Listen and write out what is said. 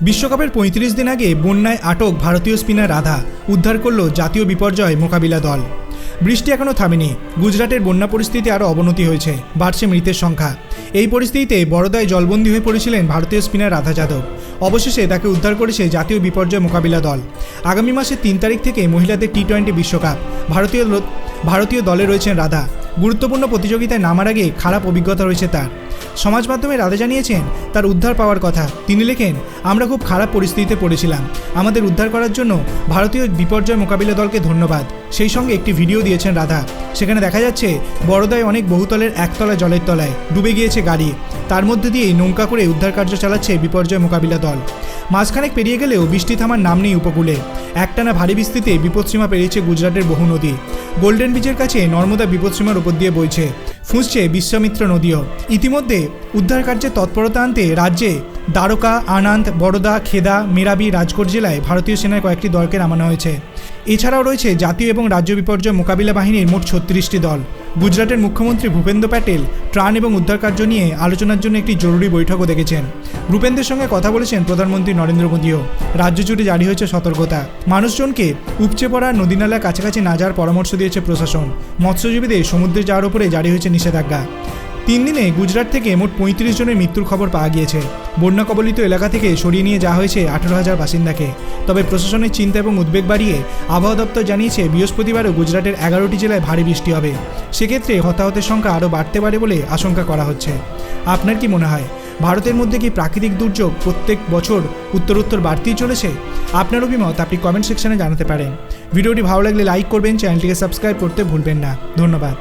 বিশ্বকাপের পঁয়ত্রিশ দিন আগে বন্যায় আটক ভারতীয় স্পিনার রাধা উদ্ধার করল জাতীয় বিপর্যয় মোকাবিলা দল। বৃষ্টি এখনও থামেনি। গুজরাটের বন্যা পরিস্থিতি আরও অবনতি হয়েছে। বাড়ছে মৃতের সংখ্যা। এই পরিস্থিতিতে বড়দায় জলবন্দী হয়ে পড়েছিলেন ভারতীয় স্পিনার রাধা যাদব। অবশেষে তাকে উদ্ধার করেছে জাতীয় বিপর্যয় মোকাবিলা দল। আগামী মাসের তিন তারিখ থেকে মহিলাদের টি টোয়েন্টি বিশ্বকাপ। ভারতীয় ভারতীয় দলে রয়েছেন রাধা। গুরুত্বপূর্ণ প্রতিযোগিতায় নামার আগে খারাপ অভিজ্ঞতা রয়েছে তার। সমাজ মাধ্যমে রাধা জানিয়েছেন, তার উদ্ধার পাওয়ার কথা। তিনি লেখেন, আমরা খুব খারাপ পরিস্থিতিতে পড়েছিলাম। আমাদের উদ্ধার করার জন্য ভারতীয় বিপর্যয় মোকাবিলা দলকে ধন্যবাদ। সেই সঙ্গে একটি ভিডিও দিয়েছেন রাধা। সেখানে দেখা যাচ্ছে, বড়দায় অনেক বহুতলের একতলা জলের তলায় ডুবে গিয়েছে গাড়ি। তার মধ্যে দিয়েই নৌকা করে উদ্ধার কার্য চালাচ্ছে বিপর্যয় মোকাবিলা দল। মাঝখানেক পেরিয়ে গেলেও বৃষ্টি থামার নাম নেই উপকূলে। একটানা ভারী বৃষ্টিতে বিপদসীমা পেরিয়েছে গুজরাটের বহু নদী। গোল্ডেন বিচের কাছে নর্মদা বিপদসীমার উপর দিয়ে বইছে। ফুঁসছে বিশ্বমিত্র নদীও। ইতিমধ্যে উদ্ধার কার্যে তৎপরতা আনতে রাজ্যে দ্বারকা, আনন্দ বড়দা খেদা, মেরাবি, রাজকোট জেলায় ভারতীয় সেনার কয়েকটি দলকে নামানো হয়েছে। এছাড়াও রয়েছে জাতীয় এবং রাজ্য বিপর্যয় মোকাবিলা বাহিনীর মোট ছত্রিশটি দল। গুজরাটের মুখ্যমন্ত্রী ভূপেন্দ্র প্যাটেল ত্রাণ এবং উদ্ধার কার্য নিয়ে আলোচনার জন্য একটি জরুরি বৈঠকও দেখেছেন। ভূপেন্দ্রের সঙ্গে কথা বলেছেন প্রধানমন্ত্রী নরেন্দ্র মোদীও। রাজ্য জুড়ে জারি হয়েছে সতর্কতা। মানুষজনকে উপচে পড়া নদী নালার কাছাকাছি না যাওয়ার পরামর্শ দিয়েছে প্রশাসন। মৎস্যজীবীদের সমুদ্রে যাওয়ার উপরে জারি হয়েছে নিষেধাজ্ঞা। তিন দিনে গুজরাট থেকে মোট পঁয়ত্রিশ জনের মৃত্যুর খবর পাওয়া গিয়েছে। বন্যা কবলিত এলাকা থেকে সরিয়ে নিয়ে যাওয়া হয়েছে আঠারো হাজার বাসিন্দাকে। তবে প্রশাসনের চিন্তা এবং উদ্বেগ বাড়িয়ে আবহাওয়া দপ্তর জানিয়েছে বৃহস্পতিবারও গুজরাটের এগারোটি জেলায় ভারী বৃষ্টি হবে। সেক্ষেত্রে হতাহতের সংখ্যা আরও বাড়তে পারে বলে আশঙ্কা করা হচ্ছে। আপনার কি মনে হয়, ভারতের মধ্যে কি প্রাকৃতিক দুর্যোগ প্রত্যেক বছর উত্তরোত্তর বাড়তেই চলেছে? আপনার অভিমত আপনি কমেন্ট সেকশনে জানাতে পারেন। ভিডিওটি ভালো লাগলে লাইক করবেন, চ্যানেলটিকে সাবস্ক্রাইব করতে ভুলবেন না। ধন্যবাদ।